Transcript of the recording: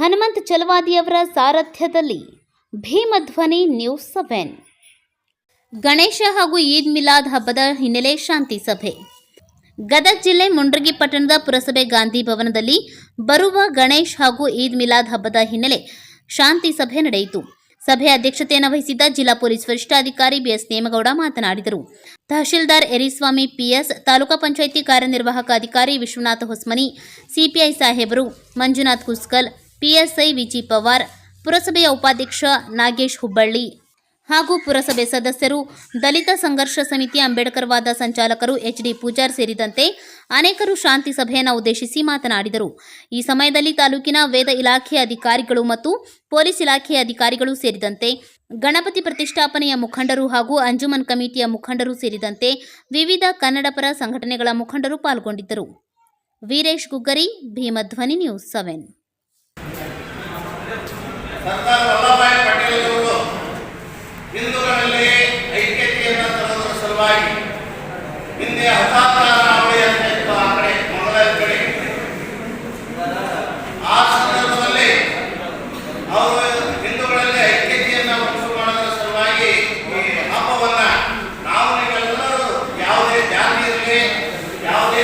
ಹನುಮಂತ್ ಚಲವಾದಿಯವರ ಸಾರಥ್ಯದಲ್ಲಿ Bhimadhwani news seven. Ganesha ಹಾಗೂ ಈದ್ ಮಿಲಾದ್ ಹಬ್ಬದ ಹಿನ್ನೆಲೆ ಶಾಂತಿ ಸಭೆ. ಗದಗ ಜಿಲ್ಲೆ ಮುಂಡ್ರಗಿ ಪಟ್ಟಣದ ಪುರಸಭೆ ಗಾಂಧಿ ಭವನದಲ್ಲಿ ಬರುವ ಗಣೇಶ್ ಹಾಗೂ ಈದ್ ಮಿಲಾದ್ ಹಬ್ಬದ ಹಿನ್ನೆಲೆ ಶಾಂತಿ ಸಭೆ ನಡೆಯಿತು. ಸಭೆ ಅಧ್ಯಕ್ಷತೆಯನ್ನು ವಹಿಸಿದ್ದ ಜಿಲ್ಲಾ ಪೊಲೀಸ್ ವರಿಷ್ಠಾಧಿಕಾರಿ ಬಿಎಸ್ ನೇಮಗೌಡ ಮಾತನಾಡಿದರು. ತಹಶೀಲ್ದಾರ್ ಎರಿಸ್ವಾಮಿ ಪಿಎಸ್, ತಾಲೂಕಾ ಪಂಚಾಯಿತಿ ಕಾರ್ಯನಿರ್ವಾಹಕ ಅಧಿಕಾರಿ ವಿಶ್ವನಾಥ್ ಹೊಸ್ಮನಿ, ಸಿಪಿಐ ಸಾಹೇಬರು ಮಂಜುನಾಥ್ ಕುಸ್ಕಲ್ ಪಿಎಸ್ಐ ವಿಜಿ ಪವಾರ್, ಪುರಸಭೆಯ ಉಪಾಧ್ಯಕ್ಷ ನಾಗೇಶ್ ಹುಬ್ಬಳ್ಳಿ ಹಾಗೂ ಪುರಸಭೆ ಸದಸ್ಯರು, ದಲಿತ ಸಂಘರ್ಷ ಸಮಿತಿ ಅಂಬೇಡ್ಕರ್ ವಾದ ಸಂಚಾಲಕರು ಎಚ್ಡಿ ಪೂಜಾರ್ ಸೇರಿದಂತೆ ಅನೇಕರು ಶಾಂತಿ ಸಭೆಯನ್ನು ಉದ್ದೇಶಿಸಿ ಮಾತನಾಡಿದರು. ಈ ಸಮಯದಲ್ಲಿ ತಾಲೂಕಿನ ವೇದ ಇಲಾಖೆಯ ಅಧಿಕಾರಿಗಳು ಮತ್ತು ಪೊಲೀಸ್ ಇಲಾಖೆಯ ಅಧಿಕಾರಿಗಳು ಸೇರಿದಂತೆ ಗಣಪತಿ ಪ್ರತಿಷ್ಠಾಪನೆಯ ಮುಖಂಡರು ಹಾಗೂ ಅಂಜುಮನ್ ಕಮಿಟಿಯ ಮುಖಂಡರು ಸೇರಿದಂತೆ ವಿವಿಧ ಕನ್ನಡಪರ ಸಂಘಟನೆಗಳ ಮುಖಂಡರು ಪಾಲ್ಗೊಂಡಿದ್ದರು. Veeresh Guggari, Bhimadhwani news seven. Sardar Vallabhbhai Patel ಅವರು ಹಿಂದೂಗಳಲ್ಲಿ ಐಕ್ಯತೆಯನ್ನು ತರೋದ್ರ ಸಲುವಾಗಿ ಹಿಂದೆ ಹತಾತ್ತರ ಅವಳಿ ಅಂತ ಇತ್ತು ಆ ಕಡೆ ಮೊದಲ ಕಡೆ ಆ ಸಂದರ್ಭದಲ್ಲಿ ಅವರು ಹಿಂದೂಗಳಲ್ಲಿ ಐಕ್ಯತೆಯನ್ನು ಉಂಟು ಮಾಡೋದ್ರ ಸಲುವಾಗಿ ಈ ಹಬ್ಬವನ್ನ ನಾವು ನೀವೆಲ್ಲರೂ ಯಾವುದೇ ಜಾತಿ ಇರಲಿ ಯಾವುದೇ